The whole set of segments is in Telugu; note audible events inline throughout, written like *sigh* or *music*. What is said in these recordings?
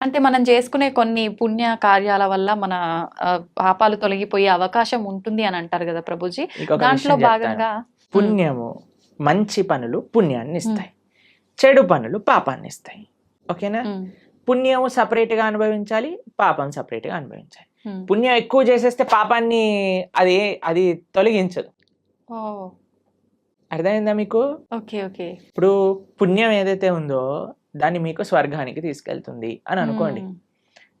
అంటే మనం చేసుకునే కొన్ని పుణ్య కార్యాల వల్ల మన పాపాలు తొలగిపోయే అవకాశం ఉంటుంది అని అంటారు కదా ప్రభుజీ. దాంట్లో. భాగంగా పుణ్యము మంచి పనులు పుణ్యాన్ని ఇస్తాయి చెడు పనులు పాపాన్ని ఇస్తాయి ఓకేనా పుణ్యము separate గా అనుభవించాలి పాపం separate గా అనుభవించాలి. పుణ్యం ఎక్కువ చేసేస్తే పాపాన్ని అది అది తొలగించదు. అర్థమైందా మీకు? Okay okay. ఇప్పుడు పుణ్యం ఏదైతే ఉందో దాన్ని మీకు స్వర్గానికి తీసుకెళ్తుంది అని అనుకోండి.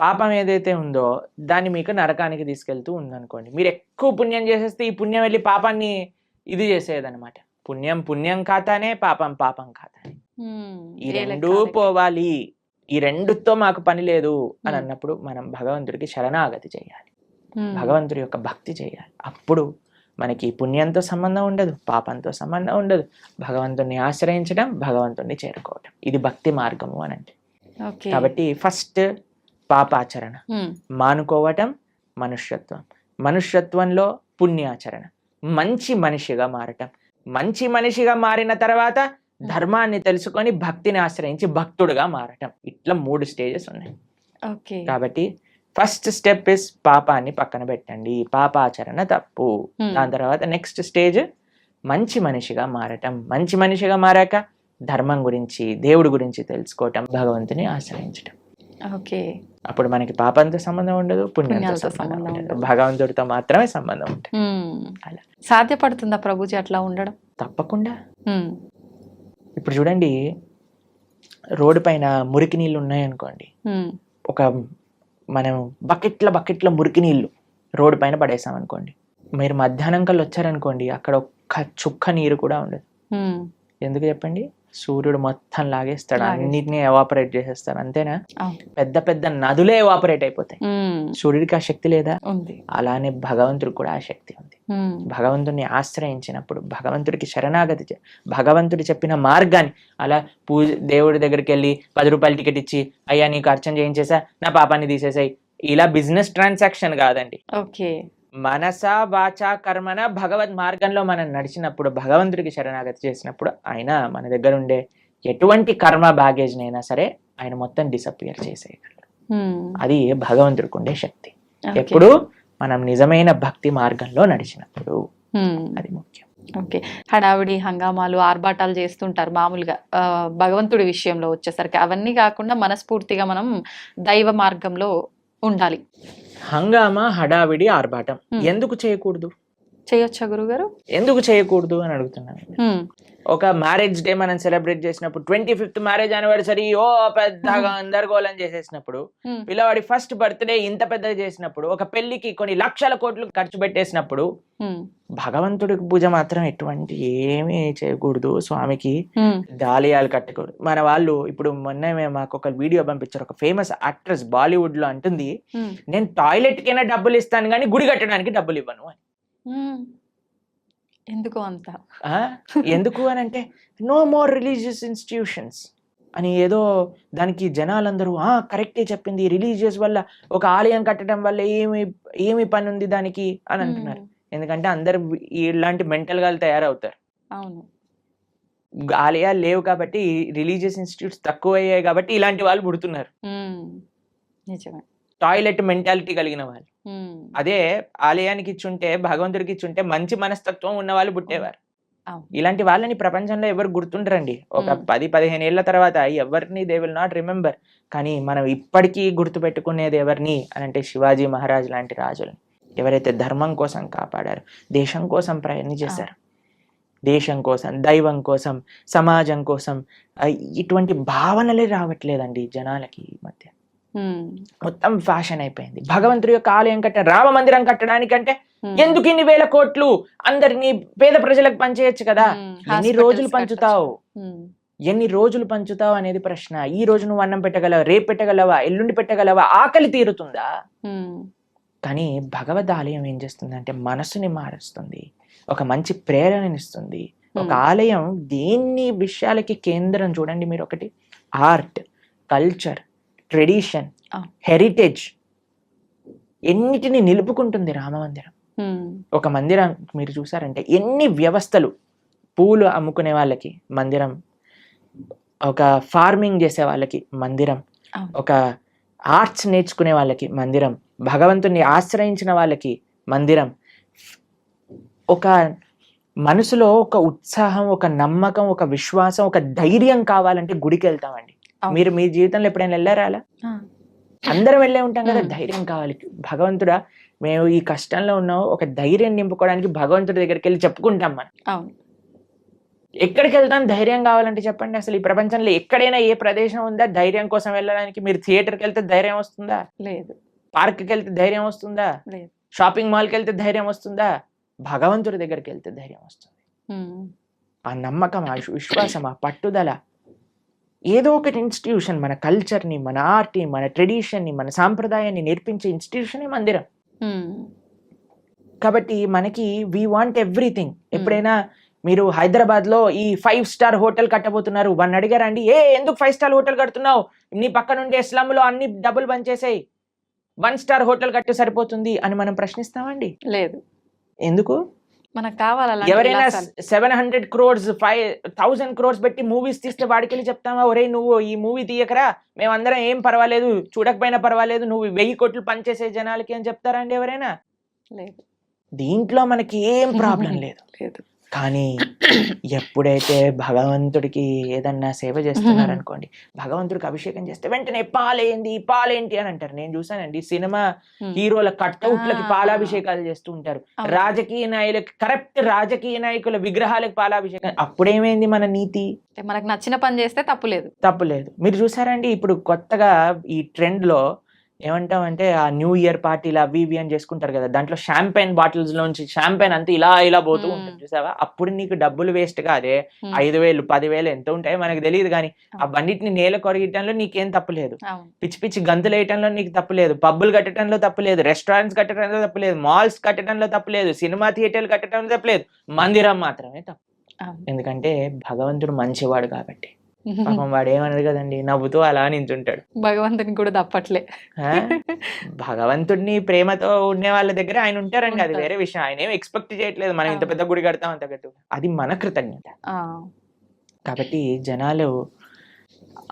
పాపం ఏదైతే ఉందో దాన్ని మీకు నరకానికి తీసుకెళ్తూ ఉందనుకోండి. మీరు ఎక్కువ పుణ్యం చేసేస్తే ఈ పుణ్యం వెళ్ళి పాపాన్ని ఇది చేసేదన్నమాట. పుణ్యం పుణ్యం ఖాతానే పాపం పాపం ఖాతానే. ఈ రెండు పోవాలి. ఈ రెండుతో మాకు పని లేదు అని. అన్నప్పుడు మనం భగవంతుడికి శరణాగతి చేయాలి. భగవంతుడి యొక్క భక్తి చేయాలి. అప్పుడు మనకి పుణ్యంతో సంబంధం ఉండదు పాపంతో సంబంధం ఉండదు. భగవంతుణ్ణి ఆశ్రయించడం భగవంతుణ్ణి చేరుకోవటం. ఇది భక్తి మార్గము అని అంటే కాబట్టి ఫస్ట్ పాపాచరణ. మానుకోవటం మనుష్యత్వం. మనుష్యత్వంలో పుణ్యాచరణ. మంచి మనిషిగా మారటం. మంచి మనిషిగా మారిన తర్వాత ధర్మాన్ని తెలుసుకొని భక్తిని ఆశ్రయించి భక్తుడుగా మారటం. ఇట్లా మూడు స్టేజెస్ ఉన్నాయి. కాబట్టి ఫస్ట్ స్టెప్ ఇస్ పాపాన్ని పక్కన పెట్టండి. పాపాచరణ తప్పు. ఉమ్, దాని తర్వాత నెక్స్ట్ స్టేజ్ మంచి మనిషిగా మారటం. మంచి మనిషిగా మారాక ధర్మం గురించి దేవుడి గురించి తెలుసుకోవటం భగవంతుని ఆశ్రయించటం. ఓకే. అప్పుడు మనకి పాపంతో సంబంధం ఉండదు పుణ్యంతో సంబంధం ఉండదు. భగవంతుడితో మాత్రమే సంబంధం ఉంటుంది. ఉమ్, అలా. సాధ్యపడుతుందా ప్రభుజీ అట్లా ఉండడం? తప్పకుండా. ఉమ్, ఇప్పుడు చూడండి రోడ్డు పైన మురికి నీళ్ళు ఉన్నాయనుకోండి. ఒక మనం బకెట్ల బకెట్ల మురికి నీళ్ళు రోడ్డు పైన పడేసాం అనుకోండి. మీరు మధ్యాహ్నం కల్లా వచ్చారనుకోండి అక్కడ ఒక్క చుక్క నీరు కూడా ఉండదు. ఎందుకు చెప్పండి? సూర్యుడు మొత్తం లాగేస్తాడు. అన్నిటినీ ఎవాపరేట్ చేసేస్తాడు. అంతేనా. పెద్ద పెద్ద నదులే ఎవాపరేట్ అయిపోతాయి. సూర్యుడికి ఆ శక్తి లేదా? ఉంది. అలానే భగవంతుడికి కూడా ఆ శక్తి ఉంది. భగవంతుడిని ఆశ్రయించినప్పుడు భగవంతుడికి శరణాగతి భగవంతుడు చెప్పిన మార్గాన్ని అలా పూజ దేవుడి దగ్గరికి వెళ్ళి పది రూపాయల టికెట్ ఇచ్చి అయ్యా నీకు అర్చన చేయించేసా? నా పాపాన్ని తీసేసాయి. ఇలా బిజినెస్ ట్రాన్సాక్షన్ కాదండి. ఓకే. మనస వాచ కర్మన భగవద్ మార్గంలో మనం నడిచినప్పుడు భగవంతుడికి శరణాగతి చేసినప్పుడు ఆయన మన దగ్గర ఉండే ఎటువంటి కర్మ బ్యాగేజ్నైనా సరే ఆయన మొత్తం డిసప్పియర్ చేసేయగలరు అది భగవంతుడికి ఉండే శక్తి. ఎప్పుడు మనం నిజమైన భక్తి మార్గంలో నడిచినప్పుడు అది ముఖ్యం. ఓకే. హడావిడి హంగామాలు ఆర్భాటాలు చేస్తుంటారు మామూలుగా. భగవంతుడి విషయంలో వచ్చేసరికి అవన్నీ కాకుండా మనస్ఫూర్తిగా మనం దైవ మార్గంలో ఉండాలి. హంగామా హడావిడి ఆర్భాటం. ఎందుకు చేయకూడదు చేయొచ్చా గురుగారు? ఎందుకు చేయకూడదు అని అడుగుతున్నాను. ఒక మ్యారేజ్ డే మనం సెలబ్రేట్ చేసినప్పుడు ట్వంటీ ఫిఫ్త్ మ్యారేజ్ యానివర్సరీ ఓ పెద్దగా అందరిగోళం చేసేసినప్పుడు పిల్లవాడి ఫస్ట్ బర్త్డే ఇంత పెద్దగా చేసినప్పుడు ఒక పెళ్ళికి కొన్ని లక్షల కోట్లు ఖర్చు పెట్టేసినప్పుడు భగవంతుడికి పూజ మాత్రం ఎటువంటి ఏమీ చేయకూడదు. స్వామికి దాలియాలు కట్టకూడదు. మన వాళ్ళు ఇప్పుడు మొన్న మేము మాకు ఒక వీడియో పంపించారు. ఒక ఫేమస్ యాక్ట్రెస్ బాలీవుడ్లో అంటుంది నేను టాయిలెట్ కైనా డబ్బులు ఇస్తాను కానీ గుడి కట్టడానికి డబ్బులు ఇవ్వను అని. ఎందుకు అంత? ఎందుకు అని అంటే నో మోర్ రిలీజియస్ ఇన్స్టిట్యూషన్స్ అని ఏదో దానికి జనాలందరూ ఆ కరెక్టే చెప్పింది. రిలీజియస్ వల్ల ఒక ఆలయం కట్టడం వల్ల ఏమి ఏమి పని ఉంది దానికి అని అంటున్నారు. ఎందుకంటే అందరు ఇలాంటి మెంటల్గా తయారవుతారు. అవును. ఆలయాలు లేవు కాబట్టి రిలీజియస్ ఇన్స్టిట్యూట్స్ తక్కువ అయ్యాయి కాబట్టి ఇలాంటి వాళ్ళు పుడుతున్నారు. నిజమే. టాయిలెట్ మెంటాలిటీ కలిగిన వాళ్ళు. అదే ఆలయానికి ఇచ్చుంటే భగవంతుడికి ఇచ్చుంటే మంచి మనస్తత్వం ఉన్న వాళ్ళు పుట్టేవారు. ఇలాంటి వాళ్ళని ప్రపంచంలో ఎవరు గుర్తుండరండి. ఒక. పది పదిహేను ఏళ్ళ తర్వాత ఎవరిని దే విల్ నాట్ రిమెంబర్ కానీ మనం ఇప్పటికీ గుర్తు పెట్టుకునేది ఎవరిని అని అంటే శివాజీ మహారాజ్ లాంటి రాజులని. ఎవరైతే ధర్మం కోసం కాపాడారు దేశం కోసం ప్రయత్నం చేశారు దేశం కోసం దైవం కోసం సమాజం కోసం ఇటువంటి భావనలే రావట్లేదండి జనాలకి ఈ మధ్య. మొత్తం ఫ్యాషన్ అయిపోయింది. భగవంతుడి యొక్క ఆలయం కట్ట రామ మందిరం కట్టడానికంటే ఎందుకు ఇన్ని వేల కోట్లు అందరినీ పేద ప్రజలకు పంచేయచ్చు కదా? ఎన్ని రోజులు. పంచుతావు? ఎన్ని రోజులు పంచుతావు అనేది ప్రశ్న. ఈ రోజు నువ్వు అన్నం పెట్టగలవా? రేపు పెట్టగలవా? ఎల్లుండి పెట్టగలవా? ఆకలి తీరుతుందా? కానీ భగవద్ ఆలయం ఏం చేస్తుంది అంటే మనసుని మారుస్తుంది. ఒక మంచి ప్రేరణనిస్తుంది. ఒక. ఆలయం దేన్ని విషయాలకి కేంద్రం చూడండి మీరు ఒకటి ఆర్ట్ కల్చర్ ట్రెడిషన్. హెరిటేజ్ ఎన్నిటిని నిలుపుకుంటుంది రామమందిరం ఒక మందిరం మీరు చూసారంటే ఎన్ని వ్యవస్థలు పూలు అమ్ముకునే వాళ్ళకి మందిరం ఒక ఫార్మింగ్ చేసే వాళ్ళకి మందిరం. ఒక ఆర్ట్స్ నేర్చుకునే వాళ్ళకి మందిరం భగవంతుని ఆశ్రయించిన వాళ్ళకి మందిరం ఒక మనసులో ఒక ఉత్సాహం ఒక నమ్మకం ఒక విశ్వాసం ఒక ధైర్యం కావాలంటే గుడికి వెళ్తామండి. మీరు మీ జీవితంలో ఎప్పుడైనా వెళ్ళారా అలా? అందరం వెళ్ళే ఉంటాం కదా. ధైర్యం కావాలి. భగవంతుడా మేము ఈ కష్టంలో ఉన్నాం ఒక ధైర్యం నింపుకోవడానికి భగవంతుడి దగ్గరికి వెళ్ళి చెప్పుకుంటాం మనం. అవును. ఎక్కడికి వెళ్తాం? ధైర్యం కావాలంటే చెప్పండి అసలు ఈ ప్రపంచంలో ఎక్కడైనా ఏ ప్రదేశం ఉందా? ధైర్యం కోసం వెళ్ళడానికి మీరు థియేటర్కి వెళ్తే ధైర్యం వస్తుందా? లేదు. పార్క్కి వెళ్తే ధైర్యం వస్తుందా? లేదు. షాపింగ్ మాల్కి వెళ్తే ధైర్యం వస్తుందా? భగవంతుడి దగ్గరికి వెళ్తే ధైర్యం వస్తుంది. ఆ నమ్మకం ఆ విశ్వాసం ఆ పట్టుదల ఏదో ఒకటి ఇన్స్టిట్యూషన్ మన కల్చర్ని మన ఆర్ట్ని మన ట్రెడిషన్ని మన సాంప్రదాయాన్ని నేర్పించే ఇన్స్టిట్యూషనే మందిరం. కాబట్టి మనకి వీ వాంట్ ఎవ్రీథింగ్ ఎప్పుడైనా మీరు హైదరాబాద్లో ఈ ఫైవ్ స్టార్ హోటల్ కట్టబోతున్నారు వన్ అడిగారండి ఏ ఎందుకు ఫైవ్ స్టార్ హోటల్ కడుతున్నావు? నీ పక్క నుండి స్లమ్లో అన్ని డబ్బులు పనిచేసాయి వన్ స్టార్ హోటల్ కట్టి సరిపోతుంది అని మనం ప్రశ్నిస్తామండి? లేదు. ఎందుకు? మనకు కావాలి ఎవరైనా. Seven hundred crores five thousand crores పెట్టి మూవీస్ తీస్తే వాడికి వెళ్ళి చెప్తామా ఒరే నువ్వు ఈ మూవీ తీయకరా మేమందరం ఏం పర్వాలేదు చూడకపోయినా పర్వాలేదు నువ్వు వెయ్యి కోట్లు పనిచేసే జనాలకి అని చెప్తారండి ఎవరైనా? లేదు. దీంట్లో మనకి ఏం *laughs* ప్రాబ్లం లేదు. లేదు. కానీ ఎప్పుడైతే భగవంతుడికి ఏదన్నా సేవ చేస్తున్నారు అనుకోండి భగవంతుడికి అభిషేకం చేస్తే వెంటనే పాలేంది పాలేంటి అని అంటారు. నేను చూసానండి సినిమా హీరోల కట్అవుట్లకి. పాలాభిషేకాలు చేస్తూ ఉంటారు. రాజకీయ నాయకులకి కరెక్ట్ రాజకీయ నాయకుల విగ్రహాలకు పాలాభిషేకం అప్పుడేమైంది మన నీతి? మనకు నచ్చిన పని చేస్తే తప్పు లేదు. తప్పులేదు మీరు చూసారండి ఇప్పుడు కొత్తగా ఈ ట్రెండ్లో ఏమంటామంటే ఆ న్యూ ఇయర్ పార్టీలు అవి ఇవి అని చేసుకుంటారు కదా. దాంట్లో షాంపైన్ బాటిల్స్ లోంచి షాంపైన్ అంతా ఇలా ఇలా పోతూ. ఉంటుంది చూసావా? అప్పుడు నీకు డబ్బులు వేస్ట్ కాదే. ఐదు వేలు పదివేలు ఎంత ఉంటాయో మనకు తెలియదు కానీ ఆ బండిటిని నేల కొరగటంలో నీకేం తప్పులేదు పిచ్చి పిచ్చి గంతులు వేయటంలో నీకు తప్పులేదు పబ్బులు కట్టడంలో తప్పులేదు రెస్టారెంట్స్ కట్టడంలో తప్పులేదు మాల్స్ కట్టడంలో తప్పులేదు సినిమా థియేటర్లు కట్టడంలో తప్పులేదు మందిరం మాత్రమే తప్పు. ఎందుకంటే భగవంతుడు మంచివాడు కాబట్టి. పాపం వాడు ఏమన్నది కదండి నవ్వుతూ అలా నించుంటాడు. భగవంతుని కూడా తప్పట్లే? భగవంతుడిని ప్రేమతో ఉండే వాళ్ళ దగ్గర ఆయన ఉంటారండి అది. వేరే విషయం. ఆయన ఏం ఎక్స్పెక్ట్ చేయట్లేదు మనం ఇంత. పెద్ద గుడి కడతాం అంత గట్టు అది మన కృతజ్ఞత. కాబట్టి జనాలు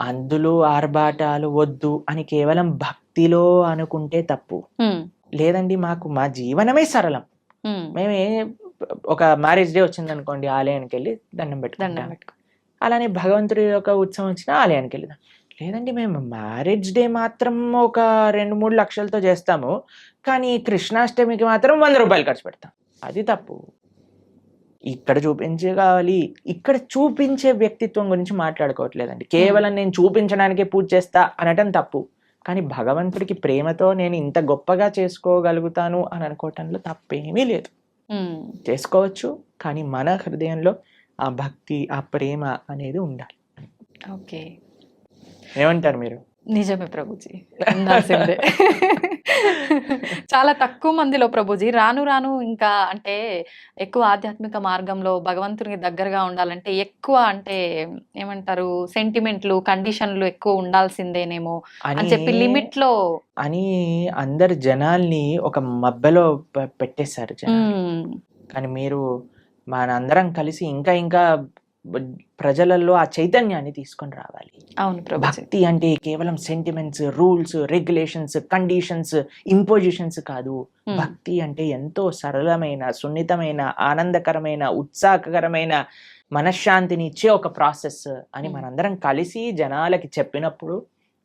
అందులో ఆర్భాటాలు వద్దు అని కేవలం భక్తిలో అనుకుంటే తప్పు. లేదండి మాకు మా జీవనమే సరళం. మేము ఒక మ్యారేజ్ డే వచ్చింది అనుకోండి ఆలయానికి వెళ్ళి దండం పెట్టుకుంటాం. పెట్టుకో అలానే భగవంతుడి యొక్క ఉత్సవం వచ్చినా ఆలయానికి వెళ్దాం. లేదండి మేము మ్యారేజ్ డే మాత్రం ఒక రెండు మూడు లక్షలతో చేస్తాము. కానీ కృష్ణాష్టమికి మాత్రం వంద రూపాయలు ఖర్చు పెడతాం. అది తప్పు. ఇక్కడ చూపించే కావాలి. ఇక్కడ చూపించే వ్యక్తిత్వం గురించి మాట్లాడుకోవట్లేదండి. కేవలం నేను చూపించడానికే పూజ చేస్తా అనటం తప్పు. కానీ భగవంతుడికి ప్రేమతో నేను ఇంత గొప్పగా చేసుకోగలుగుతాను అని అనుకోవటంలో తప్పేమీ లేదు. చేసుకోవచ్చు. కానీ మన హృదయంలో ఆ భక్తి ఆ ప్రేమ అనేది ఉండాలి. ఓకే. ఏమంటారు మీరు? నిజమే ప్రభుజీ. ఉండాల్సిందే చాలా తక్కువ మందిలో ప్రభుజీ. రాను రాను ఇంకా అంటే ఎక్కువ ఆధ్యాత్మిక మార్గంలో భగవంతునికి దగ్గరగా ఉండాలంటే ఎక్కువ అంటే ఏమంటారు సెంటిమెంట్లు కండిషన్లు ఎక్కువ ఉండాల్సిందేనేమో అని చెప్పి లిమిట్లో అని అందరు జనాల్ని ఒక మబ్బెలో పెట్టేశారు కానీ మీరు మనందరం కలిసి ఇంకా ఇంకా ప్రజలలో ఆ చైతన్యాన్ని తీసుకొని రావాలి. అవును భక్తి అంటే కేవలం sentiments rules regulations conditions impositions కాదు. భక్తి అంటే ఎంతో సరళమైన సున్నితమైన ఆనందకరమైన ఉత్సాహకరమైన మనశ్శాంతిని ఇచ్చే ఒక ప్రాసెస్ అని. మనందరం కలిసి జనాలకి చెప్పినప్పుడు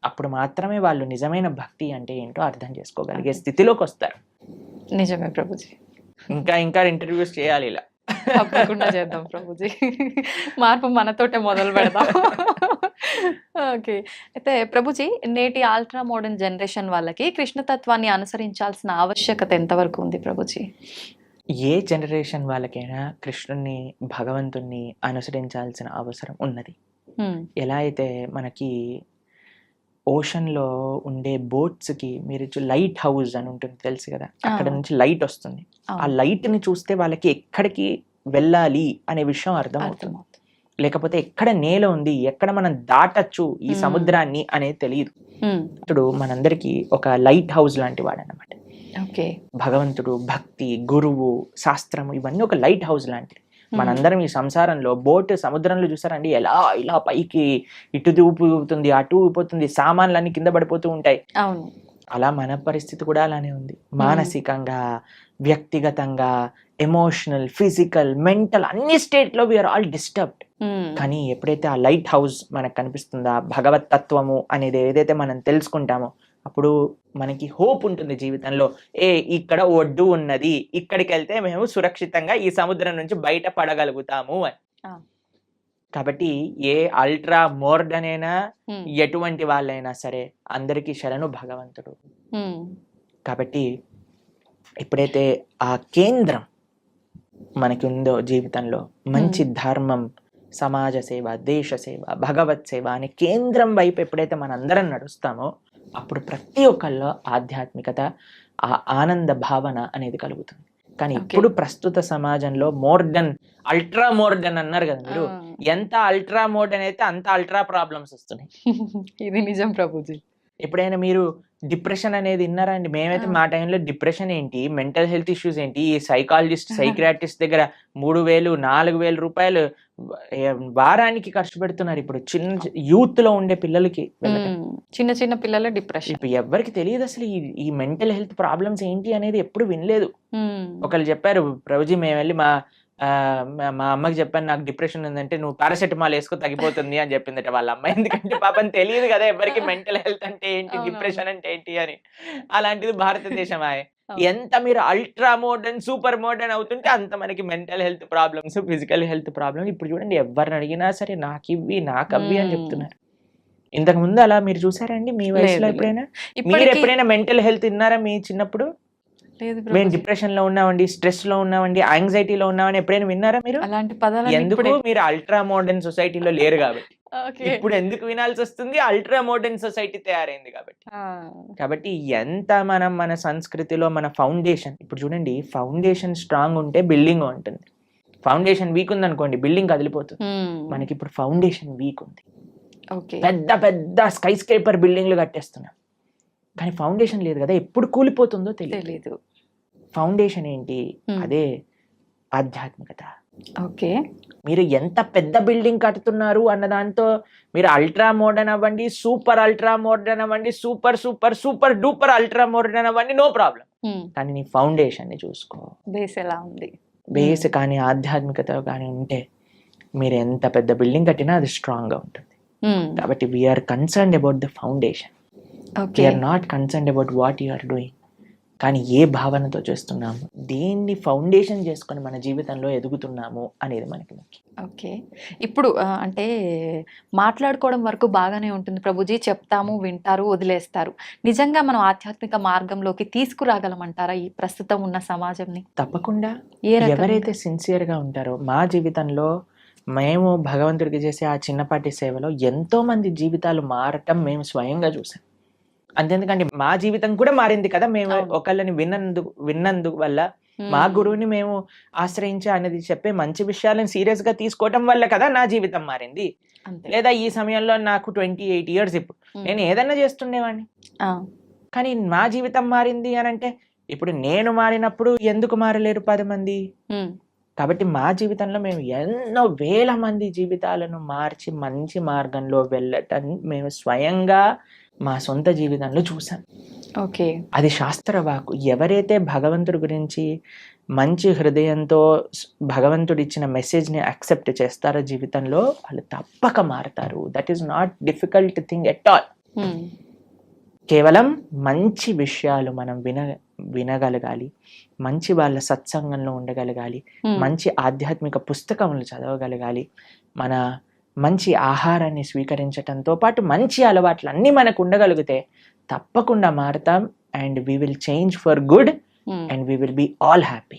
అప్పుడు మాత్రమే వాళ్ళు నిజమైన భక్తి అంటే ఏంటో అర్థం చేసుకోగలిగే. స్థితిలోకి వస్తారు నిజమే ప్రభుజీ. ఇంకా ఇంకా ఇంటర్వ్యూస్ చేయాలి ఇలా. తప్పకుండా చేద్దాం ప్రభుజీ. మార్పు మనతోటే మొదలు పెడదాం. ఓకే. అయితే ప్రభుజీ నేటి ఆల్ట్రా మోడర్న్ జనరేషన్ వాళ్ళకి కృష్ణతత్వాన్ని అనుసరించాల్సిన ఆవశ్యకత ఎంతవరకు ఉంది ప్రభుజీ? ఏ జనరేషన్ వాళ్ళకైనా కృష్ణుని భగవంతుణ్ణి అనుసరించాల్సిన అవసరం ఉన్నది. ఎలా అయితే మనకి ఓషన్లో ఉండే బోట్స్కి మీరు లైట్ హౌస్ అని ఉంటుంది తెలుసు కదా? అక్కడ. నుంచి లైట్ వస్తుంది. ఆ అవును, లైట్ని చూస్తే వాళ్ళకి ఎక్కడికి వెళ్ళాలి అనే విషయం అర్థమవుతుంది. అర్థమవుతుంది. లేకపోతే ఎక్కడ నేల ఉంది ఎక్కడ మనం దాటచ్చు ఈ. సముద్రాన్ని అనేది తెలియదు. ఇప్పుడు మనందరికీ ఒక లైట్ హౌస్ లాంటి వాడు అనమాట భగవంతుడు భక్తి గురువు శాస్త్రము ఇవన్నీ ఒక లైట్ హౌస్ లాంటిది మనందరం ఈ సంసారంలో బోట్ సముద్రంలో చూసారండి ఎలా ఇలా పైకి ఇటు ఊపుతుంది అటు ఊపుతుంది సామాన్లన్నీ కింద పడిపోతూ ఉంటాయి. అవును. అలా మన పరిస్థితి కూడా అలానే ఉంది. మానసికంగా వ్యక్తిగతంగా ఎమోషనల్ ఫిజికల్ మెంటల్ అన్ని స్టేట్లో వీఆర్ ఆల్ డిస్టర్బ్డ్ కానీ ఎప్పుడైతే ఆ లైట్ హౌస్ మనకు కనిపిస్తుందో భగవత్ తత్వము అనేది ఏదైతే మనం తెలుసుకుంటామో అప్పుడు మనకి హోప్ ఉంటుంది జీవితంలో. ఏ ఇక్కడ ఒడ్డు ఉన్నది ఇక్కడికి వెళ్తే మేము సురక్షితంగా ఈ సముద్రం నుంచి బయట పడగలుగుతాము అని. కాబట్టి ఏ అల్ట్రా మోర్డన్ అయినా ఎటువంటి వాళ్ళైనా సరే అందరికీ శరణు భగవంతుడు. కాబట్టి ఎప్పుడైతే ఆ కేంద్రం మనకి ఉందో జీవితంలో మంచి ధర్మం సమాజ సేవ దేశ సేవ భగవత్ సేవ అనే కేంద్రం వైపు ఎప్పుడైతే మనందరం నడుస్తామో అప్పుడు ప్రతి ఒక్కళ్ళలో ఆధ్యాత్మికత ఆ ఆనంద భావన అనేది కలుగుతుంది కానీ. ఇప్పుడు ప్రస్తుత సమాజంలో మోర్డన్ అల్ట్రా మోర్డన్ అన్నారు కదా మీరు. ఎంత అల్ట్రా మోర్డన్ అయితే అంత అల్ట్రా ప్రాబ్లమ్స్ వస్తున్నాయి *laughs* ఇది నిజం ప్రభుజీ ఎప్పుడైనా మీరు డిప్రెషన్ అనేది విన్నారా అండి? మేమైతే. మా టైంలో డిప్రెషన్ ఏంటి? మెంటల్ హెల్త్ ఇష్యూస్ ఏంటి? ఈ సైకాలజిస్ట్ సైక్రాటిస్ట్ దగ్గర మూడు వేలు నాలుగు వేల రూపాయలు వారానికి ఖర్చు పెడుతున్నారు ఇప్పుడు. చిన్న యూత్లో ఉండే పిల్లలకి చిన్న చిన్న పిల్లల డిప్రెషన్. ఇప్పుడు ఎవరికి తెలియదు అసలు ఈ ఈ మెంటల్ హెల్త్ ప్రాబ్లమ్స్ ఏంటి అనేది ఎప్పుడు వినలేదు. ఒకళ్ళు చెప్పారు ప్రభుజీ మేము వెళ్ళి మా మా- మా అమ్మకి చెప్పాను నాకు డిప్రెషన్ ఉందంటే నువ్వు పారాసెటమాల్ వేసుకో తగ్గిపోతుంది అని చెప్పిందట వాళ్ళ అమ్మ ఎందుకంటే పాపం తెలియదు కదా ఎవరికి *laughs* మెంటల్ హెల్త్ అంటే ఏంటి. డిప్రెషన్ అంటే ఏంటి అని అలాంటిది భారతదేశం ఆయే. ఎంత మీరు అల్ట్రా మోడర్న్ సూపర్ మోడర్న్ అవుతుంటే అంత మనకి mental health problems physical health problems ఇప్పుడు చూడండి ఎవరిని అడిగినా సరే నాకు ఇవి నాకు అవి అని. చెప్తున్నారు ఇంతకు ముందు అలా మీరు చూసారండి మీ వయసులో. ఎప్పుడైనా మీరు ఎప్పుడైనా మెంటల్ హెల్త్ విన్నారా మీ చిన్నప్పుడు మేము. డిప్రెషన్లో ఉన్నామండి స్ట్రెస్లో ఉన్నామండి యాంగ్జైటీలో ఉన్నామని ఎప్పుడైనా విన్నారా మీరు? అలాంటి పదాలు ఎందుకు మీరు అల్ట్రా మోడర్న్ సొసైటీలో లేరు కాబట్టి? ఇప్పుడు ఎందుకు వినాల్సి వస్తుంది? అల్ట్రా మోడర్న్ సొసైటీ తయారైంది కాబట్టి. కాబట్టి ఎంత మనం మన సంస్కృతిలో మన ఫౌండేషన్ ఇప్పుడు చూడండి ఫౌండేషన్ స్ట్రాంగ్ ఉంటే బిల్డింగ్ ఉంటుంది. ఫౌండేషన్ వీక్ ఉంది అనుకోండి బిల్డింగ్ కదిలిపోతుంది. మనకి ఇప్పుడు ఫౌండేషన్ వీక్ ఉంది. ఓకే. పెద్ద పెద్ద స్కై స్కేపర్ బిల్డింగ్లు కట్టేస్తున్నాం. కానీ ఫౌండేషన్ లేదు కదా ఎప్పుడు కూలిపోతుందో తెలియదు. తెలీదు. ఫౌండేషన్ ఏంటి. అదే ఆధ్యాత్మికత. ఓకే. మీరు ఎంత పెద్ద బిల్డింగ్ కడుతున్నారు అన్న దాంతో మీరు అల్ట్రా మోడర్న్ అవ్వండి సూపర్ అల్ట్రా మోడర్న్ అవ్వండి super super super duper ultra modern అవ్వండి నో ప్రాబ్లం. కానీ నీ ఫౌండేషన్ని చూసుకో. బేస్ ఎలా ఉంది? బేస్ కానీ ఆధ్యాత్మికత కానీ ఉంటే మీరు ఎంత పెద్ద బిల్డింగ్ కట్టినా అది స్ట్రాంగ్గా ఉంటుంది కాబట్టి we are concern about the foundation we are not concern about what are doing. కానీ ఏ భావనతో చేస్తున్నాము? దేన్ని ఫౌండేషన్ చేసుకొని మన జీవితంలో ఎదుగుతున్నాము అనేది మనకి ముఖ్యం. ఓకే ఇప్పుడు అంటే మాట్లాడుకోవడం వరకు బాగానే ఉంటుంది. ప్రభుజీ చెప్తాము వింటారు వదిలేస్తారు. నిజంగా మనం ఆధ్యాత్మిక మార్గంలోకి తీసుకురాగలమంటారా ఈ ప్రస్తుతం ఉన్న సమాజంని? తప్పకుండా? ఎవరైతే సిన్సియర్గా ఉంటారో మా జీవితంలో మేము భగవంతుడికి చేసే ఆ చిన్నపాటి సేవలో ఎంతో మంది జీవితాలు మారటం మేము స్వయంగా చూసాం. అంతేందుకంటే మా జీవితం కూడా మారింది కదా మేము. ఒకళ్ళని విన్నందుకు విన్నందుకు వల్ల. మా గురువుని మేము ఆశ్రయించి అనేది చెప్పే మంచి విషయాలను సీరియస్గా తీసుకోవటం వల్ల కదా నా జీవితం మారింది. లేదా ఈ సమయంలో నాకు ట్వంటీ ఎయిట్ ఇయర్స్ ఇప్పుడు. నేను ఏదైనా చేస్తుండేవాడిని. కానీ మా జీవితం మారింది అని అంటే ఇప్పుడు నేను మారినప్పుడు ఎందుకు మారలేరు పది మంది కాబట్టి మా జీవితంలో మేము ఎన్నో వేల మంది జీవితాలను మార్చి మంచి మార్గంలో వెళ్ళటం మేము స్వయంగా మా సొంత జీవితంలో చూసాం ఓకే. అది శాస్త్ర వాకు ఎవరైతే భగవంతుడి గురించి మంచి హృదయంతో భగవంతుడు ఇచ్చిన మెసేజ్ని యాక్సెప్ట్ చేస్తారో జీవితంలో వాళ్ళు తప్పక మారతారు. That is not difficult thing at all కేవలం మంచి విషయాలు మనం విన వినగలగాలి. మంచి వాళ్ళ సత్సంగంలో ఉండగలగాలి. మంచి ఆధ్యాత్మిక పుస్తకములు చదవగలగాలి. మన మంచి ఆహారాన్ని స్వీకరించటంతో పాటు మంచి అలవాట్లు అన్నీ మనకు ఉండగలిగితే తప్పకుండా మారుతాం and we will change for good. And we will be all happy